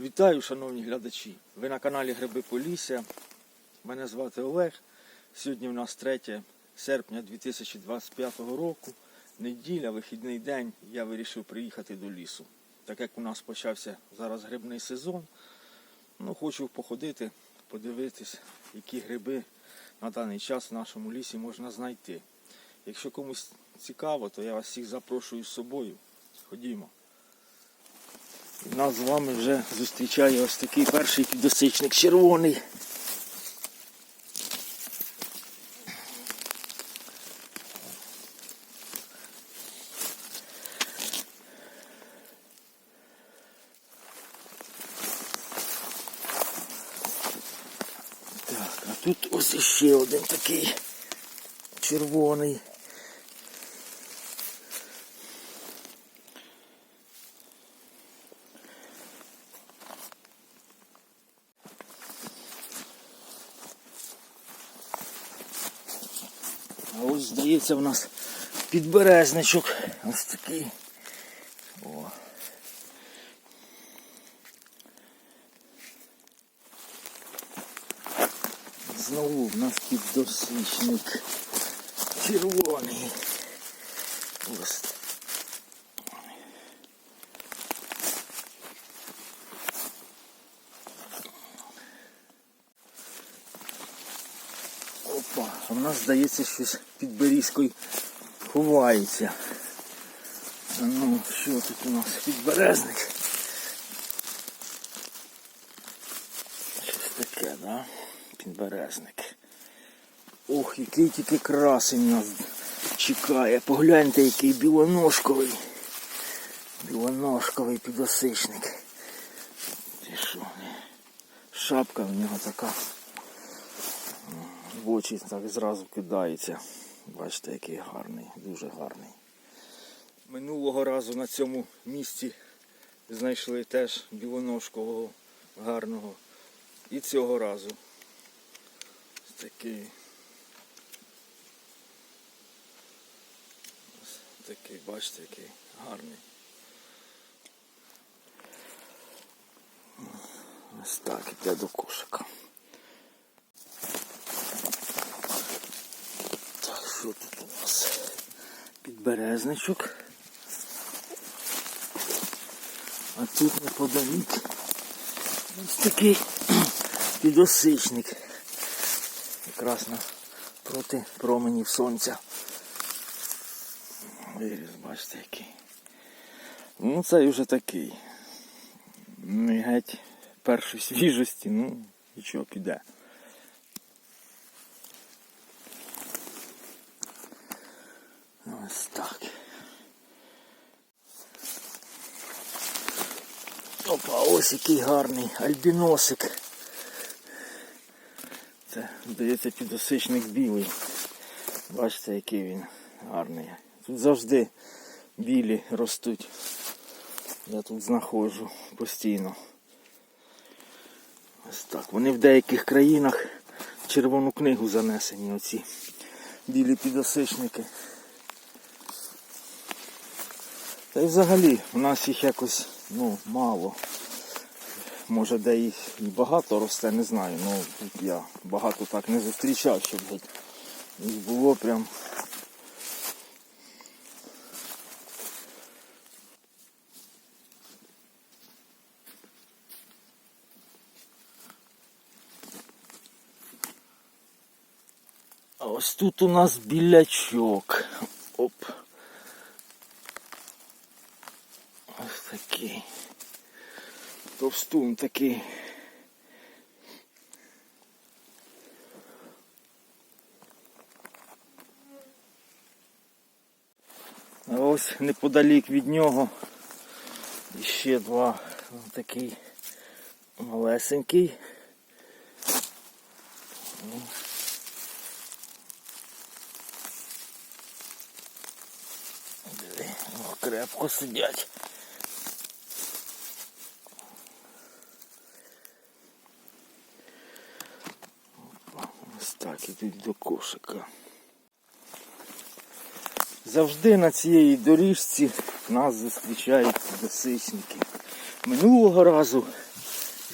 Вітаю, шановні глядачі! Ви на каналі Гриби Полісся. Мене звати Олег. Сьогодні у нас 3 серпня 2025 року. Неділя, вихідний день. Я вирішив приїхати до лісу. Так як у нас почався зараз грибний сезон, ну, хочу походити, подивитись, які гриби на даний час в нашому лісі можна знайти. Якщо комусь цікаво, то я вас всіх запрошую з собою. Ходімо. Нас з вами вже зустрічає ось такий перший підосичник червоний. Так, а тут ось іще один такий червоний. Ось, здається, у нас підберезничок. Ось такий. О. Знову в нас піддосичник. Червоний. Ось. Опа, а в нас здається щось під берізкою ховається. Ну, що тут у нас підберезник? Щось таке, да? Підберезник. Ох, який тільки красень нас чекає. Погляньте, який білоножковий. Білоножковий підосичник. Ти що? Шапка в нього така в очі так зразу кидається. Бачите, який гарний, дуже гарний. Минулого разу на цьому місці знайшли теж білоножкового гарного. І цього разу такий. Такий, бачите, який гарний. Ось так, іде до кошика. Так, що тут у нас? Підберезничок. А тут неподалік ось такий підосичник. Якраз на проти променів сонця. Виріс, бачите який. Ну цей вже такий. Не геть першої свіжості, ну нічого піде. Ось. Опа, ось який гарний альбіносик. Це, здається, підосичник білий. Бачите, який він гарний. Тут завжди білі ростуть. Я тут знаходжу постійно. Ось так. Вони в деяких країнах в червону книгу занесені оці білі підосичники. Та й взагалі у нас їх якось ну, мало. Може де їх і багато росте, не знаю. Ну тут я багато так не зустрічав, щоб геть їх було прям. А ось тут у нас білячок. Оп. Ось такий. Товстун такий. А ось неподалік від нього ще два Ось такий малесенький. О, крепко сидять. Ось так ідуть до кошика. Завжди на цієї доріжці нас зустрічають досичники. Минулого разу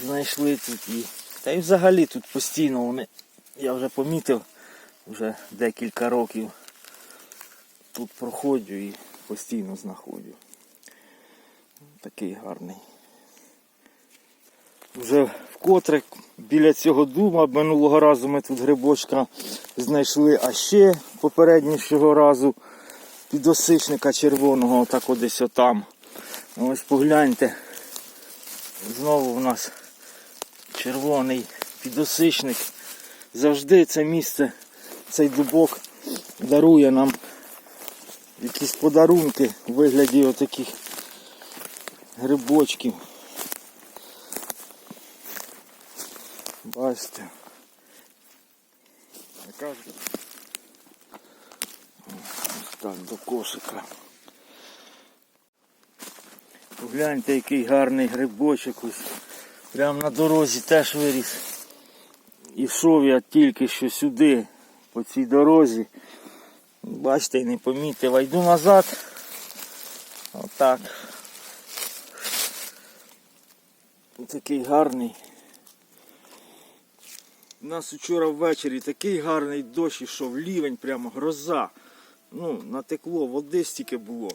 знайшли тут і. Та й взагалі тут постійно вони, я вже помітив, вже декілька років тут проходжу і постійно знаходжу. Такий гарний. Вже вкотре біля цього дума минулого разу ми тут грибочка знайшли, а ще попереднішого разу підосичника червоного, отак от десь отам. Ось погляньте. Знову в нас червоний підосичник. Завжди це місце, цей дубок дарує нам якісь подарунки у вигляді отаких грибочків. Бачите. Яка ж Ось так до кошика. Погляньте, який гарний грибочок ось. Прямо на дорозі теж виріс. І йшов я тільки що сюди, по цій дорозі. Бачите, і не помітив, а йду назад. Отак. Такий гарний. У нас вчора ввечері такий гарний дощ ішов, лівень, прямо гроза. Ну, натекло, води стільки було.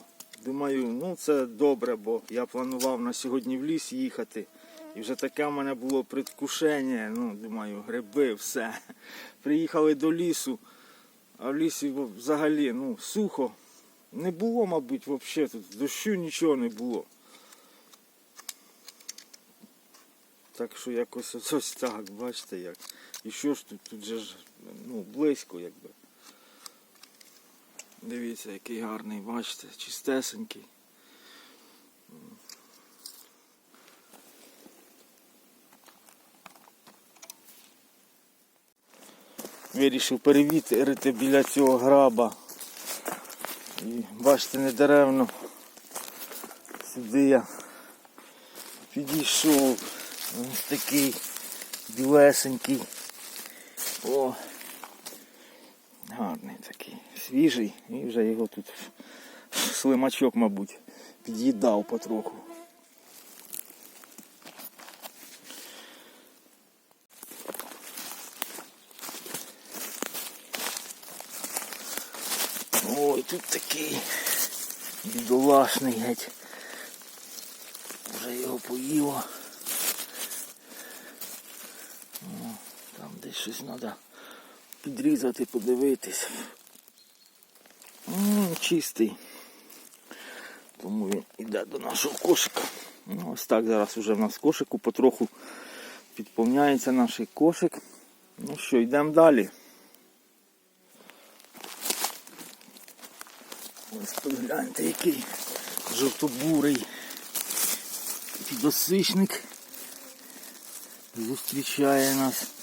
Думаю, ну це добре, бо я планував на сьогодні в ліс їхати. І вже таке в мене було предвкушення. Ну, думаю, гриби, все. Приїхали до лісу, а в лісі взагалі ну, сухо. Не було, мабуть, взагалі тут дощу нічого не було. Так що якось ось, ось так, бачите як. І що ж тут, тут же ж ну, близько якби. Дивіться, який гарний, бачите, чистесенький. Вирішив перевірити біля цього граба. І бачите, недаремно сюди я підійшов. Ось такий білесенький. О, гарний такий, свіжий. І вже його тут слимачок, мабуть, під'їдав потроху. Ой, тут такий бідолашний геть. Вже його поїло. О, Там десь щось треба підрізати, подивитись. М, Чистий. Тому він йде до нашого кошика. Ну, ось так зараз вже в нас кошику потроху підповняється наш кошик. Ну що, йдемо далі. Ось погляньте, який жовтобурий підосичник зустрічає нас.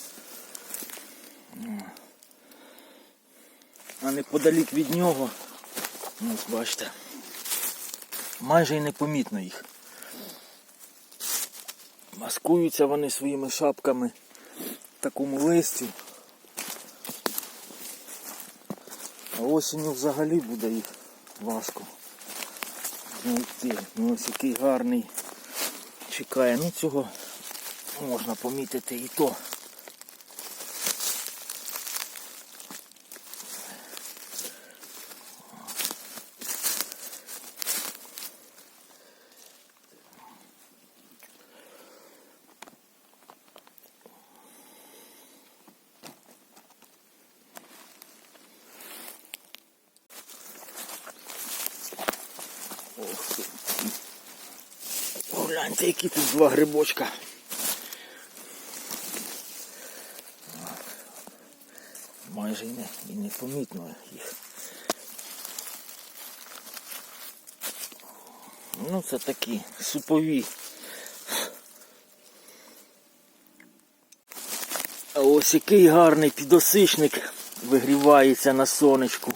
А неподалік від нього, ну, ось бачите, майже і непомітно їх. Маскуються вони своїми шапками в такому листі. А осінню взагалі буде їх важко знайти. Ну ось який гарний чекає. Ну цього можна помітити і то. Ох ти. Погляньте, які тут два грибочка. Майже і не, і не помітно їх. Ну, це такі супові. А ось який гарний підосичник вигрівається на сонечку.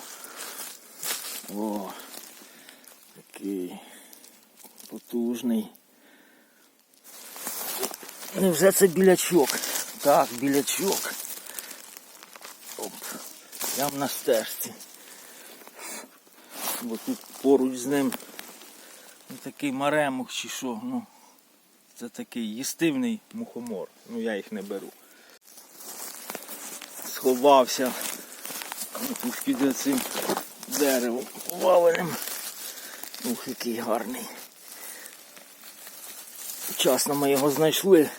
О, такий потужний. Невже це білячок? Так, білячок. Оп, прямо на стежці. Бо тут поруч з ним ну, такий маремок чи що. Ну, Це такий їстивний мухомор. Ну я їх не беру. Сховався тут під цим деревом валеним. Ух, який гарний. Вчасно ми його знайшли.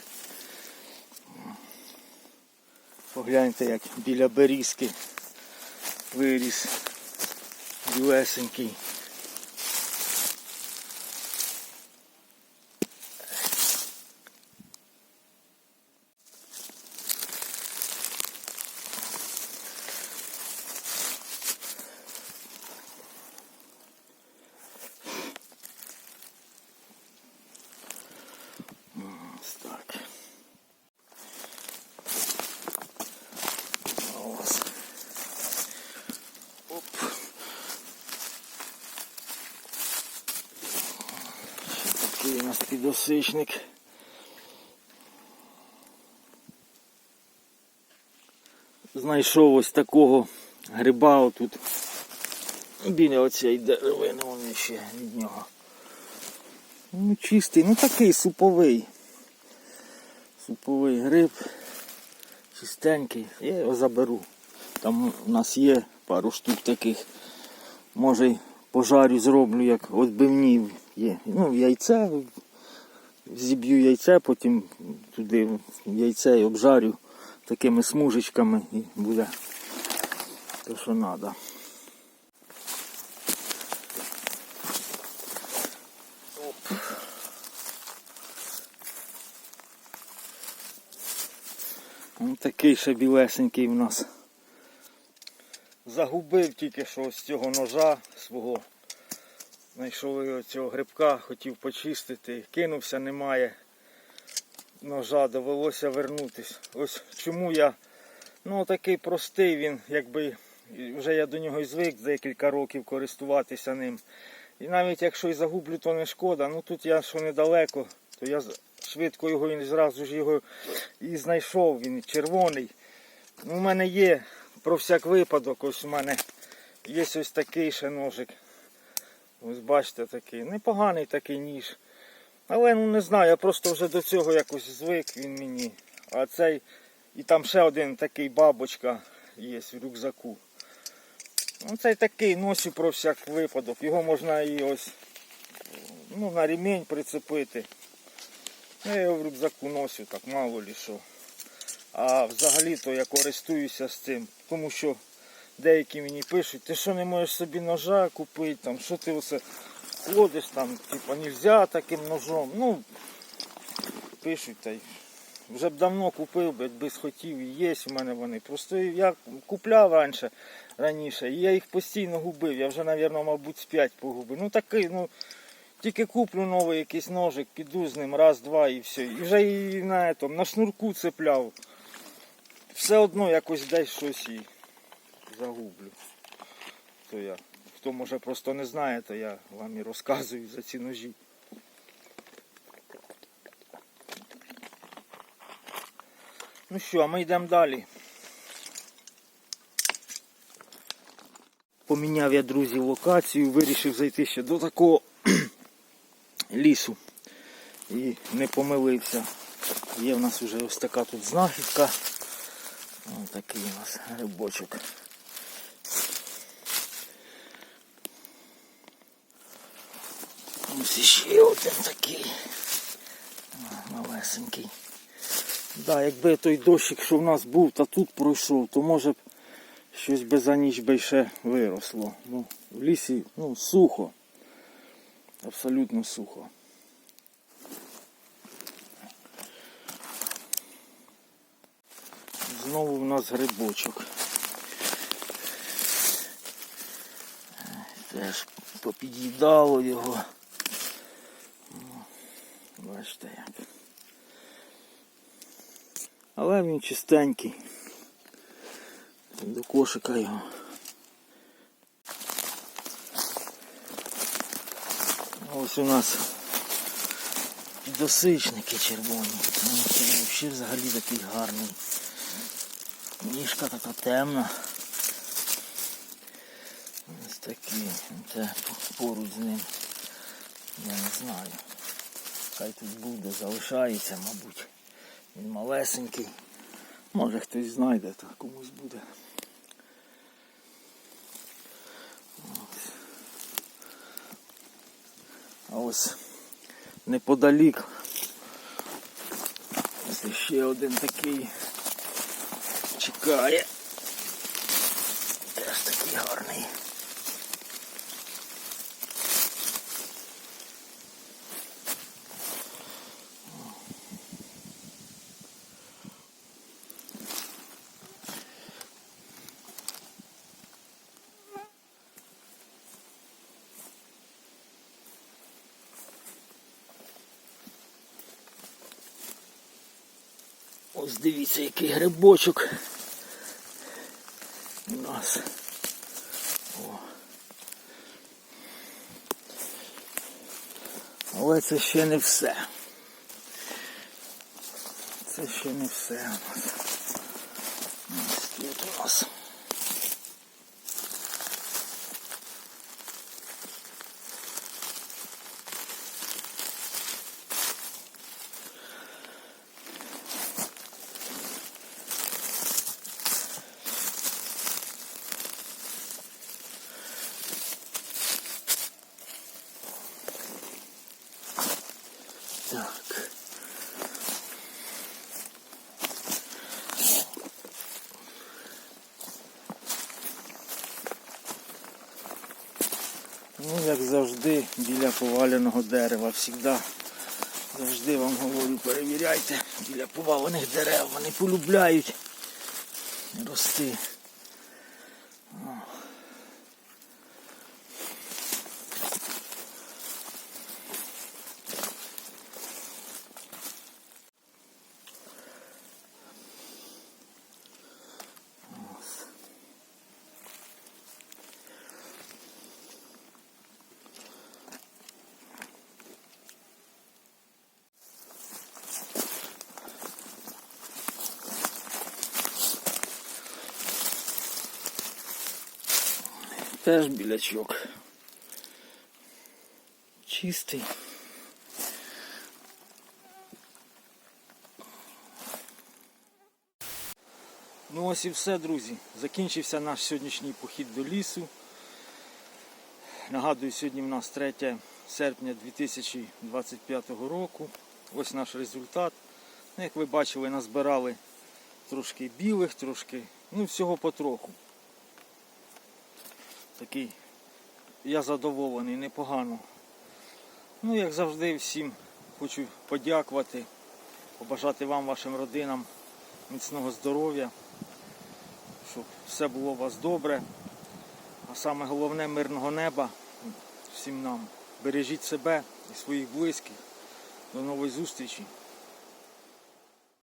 Погляньте, як біля берізки виріс білесенький. Ось так. Ось. Оп. Ще такий у нас підосичник. Знайшов ось такого гриба отут. Біля оцієї деревини вони ще від нього. Ну, чистий, ну такий суповий. Суповий гриб. Чистенький. Я його заберу. Там у нас є пару штук таких. Може пожарю зроблю, як відбивнів є. Ну, в яйце. Зіб'ю яйце, потім туди яйце і обжарю такими смужечками і буде те, що треба. Ось такий ще білесенький в нас. Загубив тільки що з цього ножа свого. Знайшов цього грибка, хотів почистити, кинувся, немає ножа, довелося вернутись. Ось чому я ну такий простий він, якби вже я до нього і звик декілька років користуватися ним. І навіть якщо і загублю, то не шкода. Ну тут я що недалеко, то я швидко його і зразу ж його і знайшов. Він червоний. Ну, у мене є про всяк випадок, ось у мене є ось такий ще ножик. Ось бачите такий. Непоганий такий ніж. Але ну не знаю, я просто вже до цього якось звик він мені. А цей. І там ще один такий бабочка є в рюкзаку. Ну, цей такий носю про всяк випадок. Його можна і ось ну, на ремінь прицепити. Ну, Я його в рюкзаку носю, так мало лі що. А взагалі-то я користуюся з цим, тому що деякі мені пишуть, ти що не можеш собі ножа купити, там, що ти оце ходиш там, типа, нельзя таким ножом. Ну, пишуть та й вже б давно купив, якби схотів і є у мене вони. Просто я купляв раніше, раніше, і я їх постійно губив. Я вже, мабуть, мабуть, з п'ять погубив. Ну такий, ну, тільки куплю новий якийсь ножик, піду з ним раз, два і все. І вже і на, на шнурку цепляв. Все одно якось десь щось і загублю. То я. Хто може просто не знає, то я вам і розказую за ці ножі. Ну що, а ми йдемо далі. Поміняв я, друзі, локацію, вирішив зайти ще до такого лісу. І не помилився. Є в нас вже ось така тут знахідка. Ось такий у нас грибочок. Ось ще один такий. Малесенький. Да, якби той дощик, що в нас був, та тут пройшов, то може б щось би за ніч би ще виросло. Ну, в лісі ну, сухо. Абсолютно сухо. Знову в нас грибочок. Теж попід'їдало його. Бачите. Але він чистенький. До кошика його. Ось у нас досичники червоні. Ну, взагалі взагалі такий гарний. Ніжка така темна. Ось такий. Це поруч з ним. Я не знаю. Хай тут буде, залишається, мабуть. Він малесенький. Може хтось знайде, то комусь буде. А ось неподалік. Ось ще один такий чекає. Теж такий гарний. Ось дивіться, який грибочок у нас. О. Але це ще не все. Це ще не все у нас. Ось тут у нас. Ну, як завжди, біля поваленого дерева. Всігда, завжди вам говорю, перевіряйте біля повалених дерев. Вони полюбляють рости. Теж білячок. Чистий. Ну ось і все, друзі. Закінчився наш сьогоднішній похід до лісу. Нагадую, сьогодні в нас 3 серпня 2025 року. Ось наш результат. Ну, Як ви бачили, назбирали трошки білих, трошки, ну всього потроху. Такий я задоволений, непогано. Ну, як завжди, всім хочу подякувати, побажати вам, вашим родинам міцного здоров'я, щоб все було у вас добре. А саме головне мирного неба всім нам. Бережіть себе і своїх близьких. До нової зустрічі.